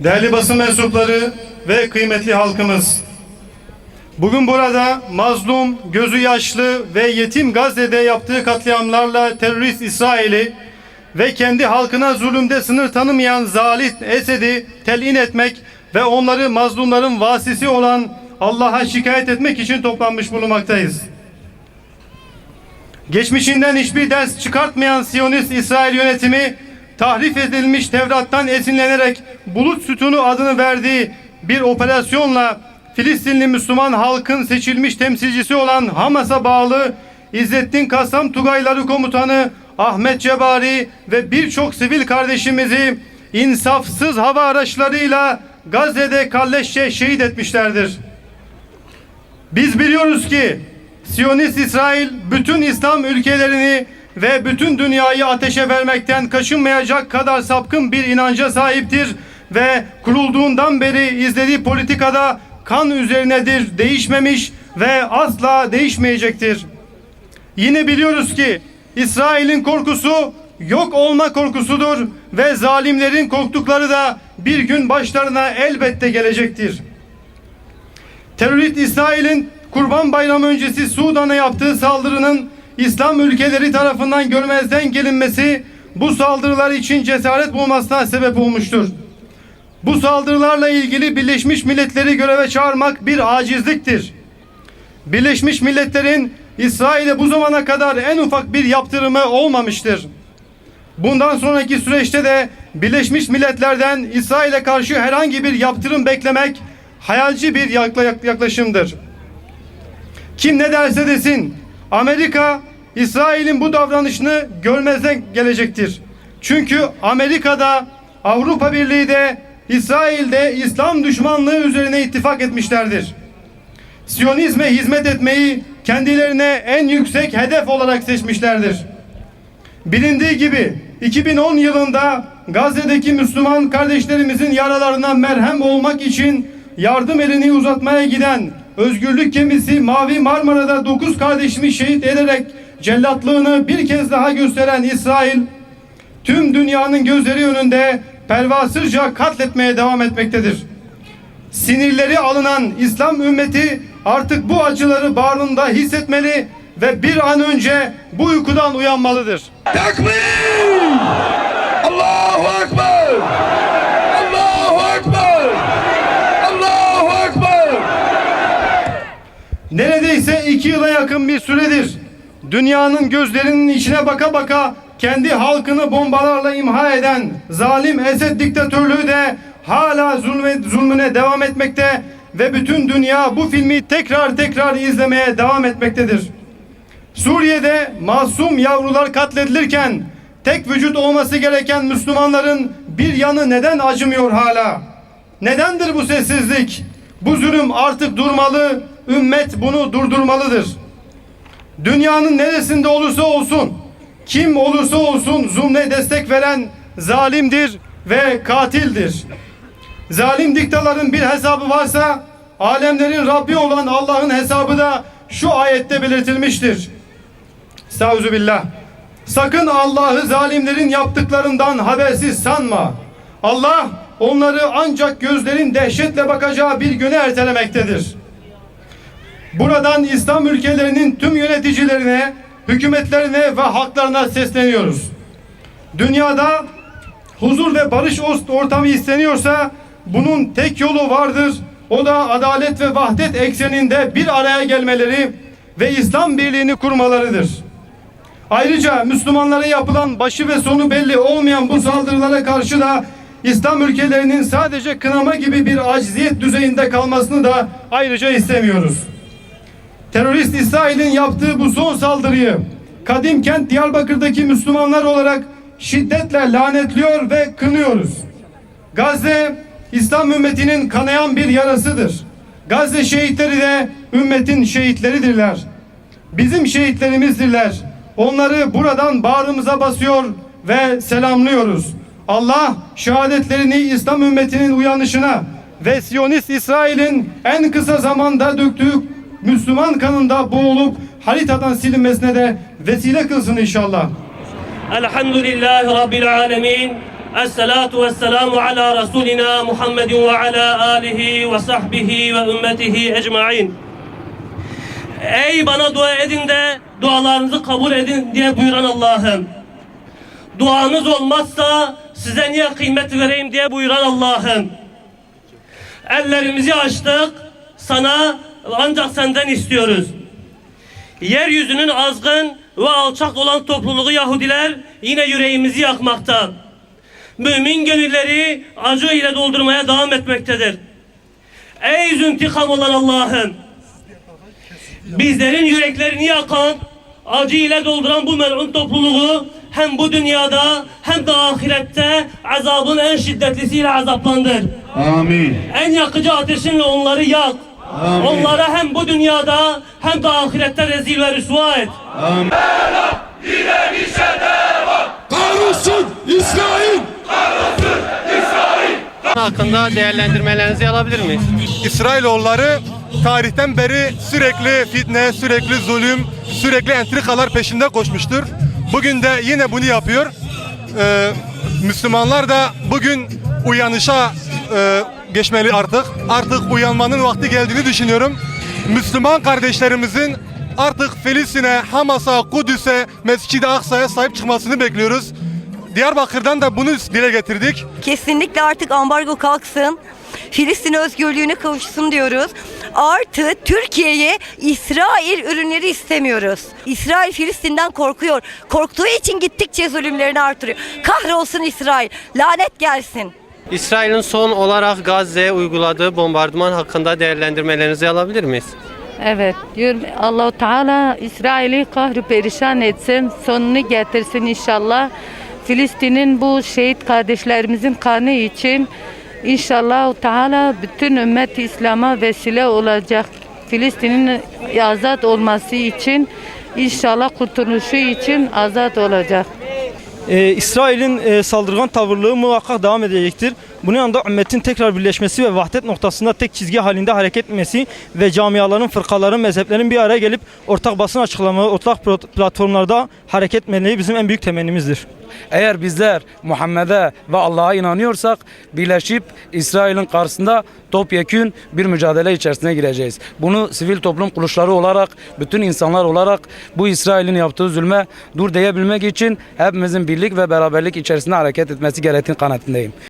Değerli basın mensupları ve kıymetli halkımız. Bugün burada mazlum, gözü yaşlı ve yetim Gazze'de yaptığı katliamlarla terörist İsrail'i ve kendi halkına zulümde sınır tanımayan zalim Esed'i telin etmek ve onları mazlumların vasisi olan Allah'a şikayet etmek için toplanmış bulunmaktayız. Geçmişinden hiçbir ders çıkartmayan Siyonist İsrail yönetimi tahrif edilmiş Tevrat'tan esinlenerek bulut sütunu adını verdiği bir operasyonla Filistinli Müslüman halkın seçilmiş temsilcisi olan Hamas'a bağlı İzzettin Kasam Tugayları Komutanı Ahmet Cebari ve birçok sivil kardeşimizi insafsız hava araçlarıyla Gazze'de kalleşçe şehit etmişlerdir. Biz biliyoruz ki Siyonist İsrail bütün İslam ülkelerini ve bütün dünyayı ateşe vermekten kaçınmayacak kadar sapkın bir inanca sahiptir ve kurulduğundan beri izlediği politikada kan üzerinedir, değişmemiş ve asla değişmeyecektir. Yine biliyoruz ki İsrail'in korkusu yok olma korkusudur ve zalimlerin korktukları da bir gün başlarına elbette gelecektir. Terörist İsrail'in Kurban Bayramı öncesi Sudan'a yaptığı saldırının İslam ülkeleri tarafından görmezden gelinmesi bu saldırılar için cesaret bulmasına sebep olmuştur. Bu saldırılarla ilgili Birleşmiş Milletleri göreve çağırmak bir acizliktir. Birleşmiş Milletler'in İsrail'e bu zamana kadar en ufak bir yaptırımı olmamıştır. Bundan sonraki süreçte de Birleşmiş Milletler'den İsrail'e karşı herhangi bir yaptırım beklemek hayalci bir yakla- yaklaşımdır. Kim ne derse desin Amerika İsrail'in bu davranışını görmezden gelecektir. Çünkü Amerika'da Avrupa Birliği de İsrail'de İslam düşmanlığı üzerine ittifak etmişlerdir. Siyonizme hizmet etmeyi kendilerine en yüksek hedef olarak seçmişlerdir. Bilindiği gibi 2010 yılında Gazze'deki Müslüman kardeşlerimizin yaralarına merhem olmak için yardım elini uzatmaya giden özgürlük gemisi Mavi Marmara'da 9 kardeşimi şehit ederek cellatlığını bir kez daha gösteren İsrail tüm dünyanın gözleri önünde pervasızca katletmeye devam etmektedir. Sinirleri alınan İslam ümmeti artık bu acıları bağrında hissetmeli ve bir an önce bu uykudan uyanmalıdır. Takbir! Yakın bir süredir dünyanın gözlerinin içine baka baka kendi halkını bombalarla imha eden zalim Esed diktatörlüğü de hala zulme, zulmüne devam etmekte ve bütün dünya bu filmi tekrar tekrar izlemeye devam etmektedir. Suriye'de masum yavrular katledilirken tek vücut olması gereken Müslümanların bir yanı neden acımıyor hala? Nedendir bu sessizlik? Bu zulüm artık durmalı, ümmet bunu durdurmalıdır. Dünyanın neresinde olursa olsun, kim olursa olsun zulme destek veren zalimdir ve katildir. Zalim diktaların bir hesabı varsa alemlerin Rabbi olan Allah'ın hesabı da şu ayette belirtilmiştir. Estağfirullah. billah. Sakın Allah'ı zalimlerin yaptıklarından habersiz sanma. Allah onları ancak gözlerin dehşetle bakacağı bir güne ertelemektedir. Buradan İslam ülkelerinin tüm yöneticilerine, hükümetlerine ve halklarına sesleniyoruz. Dünyada huzur ve barış ortamı isteniyorsa bunun tek yolu vardır. O da adalet ve vahdet ekseninde bir araya gelmeleri ve İslam birliğini kurmalarıdır. Ayrıca Müslümanlara yapılan başı ve sonu belli olmayan bu saldırılara karşı da İslam ülkelerinin sadece kınama gibi bir aciziyet düzeyinde kalmasını da ayrıca istemiyoruz. Terörist İsrail'in yaptığı bu son saldırıyı kadim kent Diyarbakır'daki Müslümanlar olarak şiddetle lanetliyor ve kınıyoruz. Gazze İslam ümmetinin kanayan bir yarasıdır. Gazze şehitleri de ümmetin şehitleridirler. Bizim şehitlerimizdirler. Onları buradan bağrımıza basıyor ve selamlıyoruz. Allah şehadetlerini İslam ümmetinin uyanışına ve Siyonist İsrail'in en kısa zamanda döktüğü Müslüman kanında boğulup haritadan silinmesine de vesile kılsın inşallah. Elhamdülillahi Rabbil alemin. Esselatu vesselamu ala Resulina Muhammedin ve ala alihi ve sahbihi ve ümmetihi ecmain. Ey bana dua edin de dualarınızı kabul edin diye buyuran Allah'ım. Duanız olmazsa size niye kıymet vereyim diye buyuran Allah'ım. Ellerimizi açtık sana ancak senden istiyoruz. Yeryüzünün azgın ve alçak olan topluluğu Yahudiler yine yüreğimizi yakmakta. Mümin gönülleri acı ile doldurmaya devam etmektedir. Ey züntikam olan Allah'ım! Bizlerin yüreklerini yakan, acı ile dolduran bu melun topluluğu hem bu dünyada hem de ahirette azabın en şiddetlisiyle azaplandır. Amin. En yakıcı ateşinle onları yak. Amin. Onlara hem bu dünyada hem de ahirette rezil ve rüsva et. Kahrolsun İsrail. hakkında değerlendirmelerinizi alabilir miyiz? İsrailoğulları tarihten beri sürekli fitne, sürekli zulüm, sürekli entrikalar peşinde koşmuştur. Bugün de yine bunu yapıyor. Ee, Müslümanlar da bugün uyanışa e, geçmeli artık. Artık uyanmanın vakti geldiğini düşünüyorum. Müslüman kardeşlerimizin artık Filistin'e, Hamas'a, Kudüs'e, Mescid-i Aksa'ya sahip çıkmasını bekliyoruz. Diyarbakır'dan da bunu dile getirdik. Kesinlikle artık ambargo kalksın. Filistin özgürlüğüne kavuşsun diyoruz. Artı Türkiye'ye İsrail ürünleri istemiyoruz. İsrail Filistin'den korkuyor. Korktuğu için gittikçe zulümlerini artırıyor. Kahrolsun İsrail. Lanet gelsin. İsrail'in son olarak Gazze'ye uyguladığı bombardıman hakkında değerlendirmelerinizi alabilir miyiz? Evet diyorum Allahu Teala İsrail'i kahru perişan etsin sonunu getirsin inşallah. Filistin'in bu şehit kardeşlerimizin kanı için inşallah Teala bütün ümmet İslam'a vesile olacak. Filistin'in azat olması için inşallah kurtuluşu için azat olacak. Ee, İsrail'in e, saldırgan tavırlığı muhakkak devam edecektir. Bunun yanında ümmetin tekrar birleşmesi ve vahdet noktasında tek çizgi halinde hareket etmesi ve camiaların, fırkaların, mezheplerin bir araya gelip ortak basın açıklamaları, ortak platformlarda hareket etmeleri bizim en büyük temennimizdir. Eğer bizler Muhammed'e ve Allah'a inanıyorsak birleşip İsrail'in karşısında topyekün bir mücadele içerisine gireceğiz. Bunu sivil toplum kuruluşları olarak, bütün insanlar olarak bu İsrail'in yaptığı zulme dur diyebilmek için hepimizin birlik ve beraberlik içerisinde hareket etmesi gerektiğini kanaatindeyim.